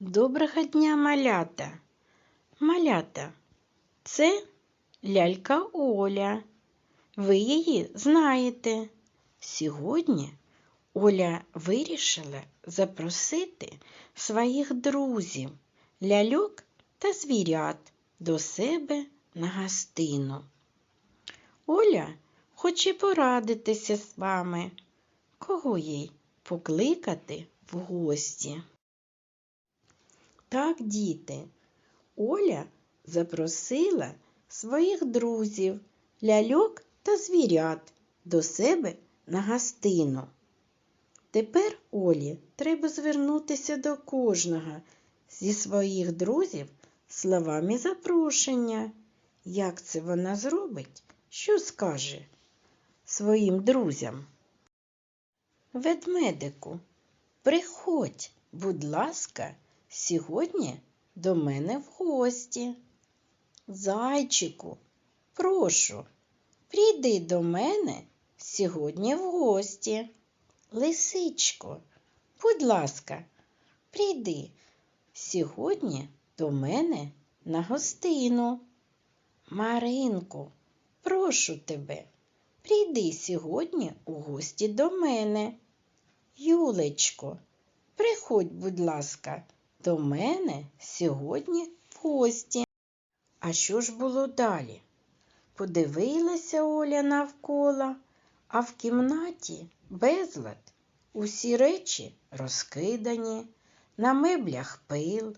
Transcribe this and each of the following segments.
Доброго дня, малята. Малята, це лялька Оля. Ви її знаєте. Сьогодні Оля вирішила запросити своїх друзів, ляльок та звірят до себе на гостину. Оля хоче порадитися з вами, кого їй покликати в гості. Так, діти, Оля запросила своїх друзів, ляльок та звірят до себе на гостину. Тепер Олі треба звернутися до кожного зі своїх друзів словами запрошення. Як це вона зробить? Що скаже своїм друзям? Ведмедику, приходь, будь ласка, сьогодні до мене в гості. Зайчику, прошу, прийди до мене сьогодні в гості. Лисичко, будь ласка, прийди сьогодні до мене на гостину. Маринку, прошу тебе, прийди сьогодні у гості до мене. Юлечко, приходь, будь ласка, до мене сьогодні в гості. А що ж було далі? Подивилася Оля навколо, а в кімнаті безлад. Усі речі розкидані, на меблях пил,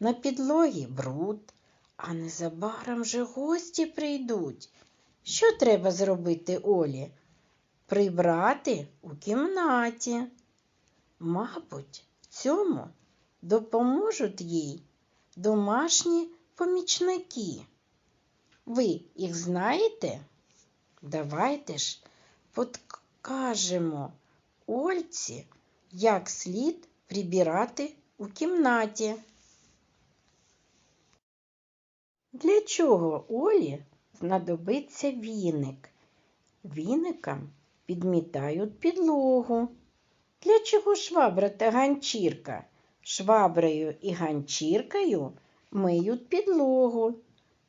на підлогі бруд, а незабаром же гості прийдуть. Що треба зробити Олі? Прибрати у кімнаті. Мабуть, цьому допоможуть їй домашні помічники. Ви їх знаєте? Давайте ж подкажемо Ольці, як слід прибирати у кімнаті. Для чого Олі знадобиться віник? Віникам підмітають підлогу. Для чого швабра та ганчірка? Шваброю і ганчіркою миють підлогу.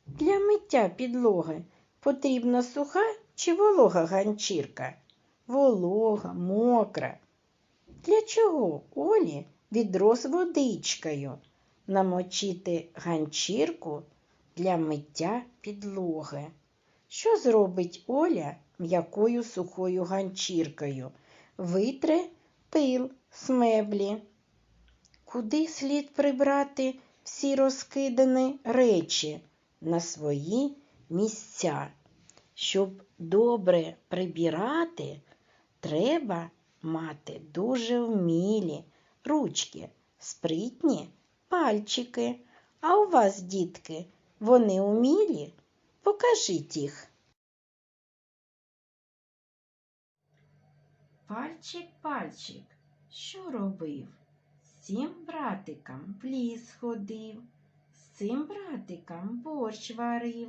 Для миття підлоги потрібна суха чи волога ганчірка? Волога, мокра. Для чого Олі відро з водичкою? Намочити ганчірку для миття підлоги. Що зробить Оля м'якою сухою ганчіркою? Витре пил з меблі. Куди слід прибрати всі розкидані речі на свої місця? Щоб добре прибирати, треба мати дуже вмілі ручки, спритні пальчики. А у вас, дітки, вони умілі? Покажіть їх. Пальчик, пальчик, що робив? Цим братиком в ліс ходив, з цим братиком борщ варив,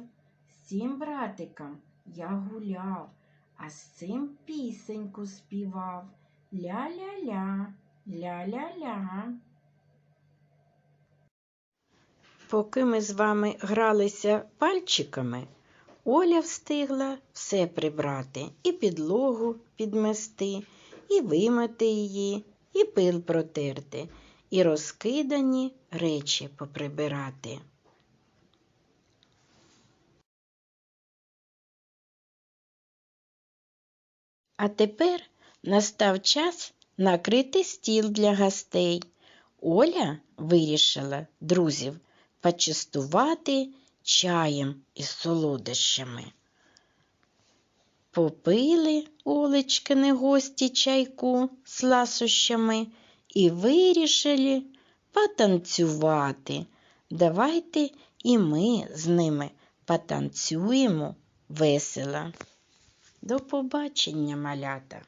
з цим братиком я гуляв, а з цим пісеньку співав. Ля-ля-ля, ля-ля-ля. Поки ми з вами гралися пальчиками, Оля встигла все прибрати і підлогу підмести, і вимити її, і пил протерти, і розкидані речі поприбирати. А тепер настав час накрити стіл для гостей. Оля вирішила друзів почастувати чаєм із солодощами. Попили Олечкини гості чайку з ласощами і вирішили потанцювати. Давайте і ми з ними потанцюємо весело. До побачення, малята!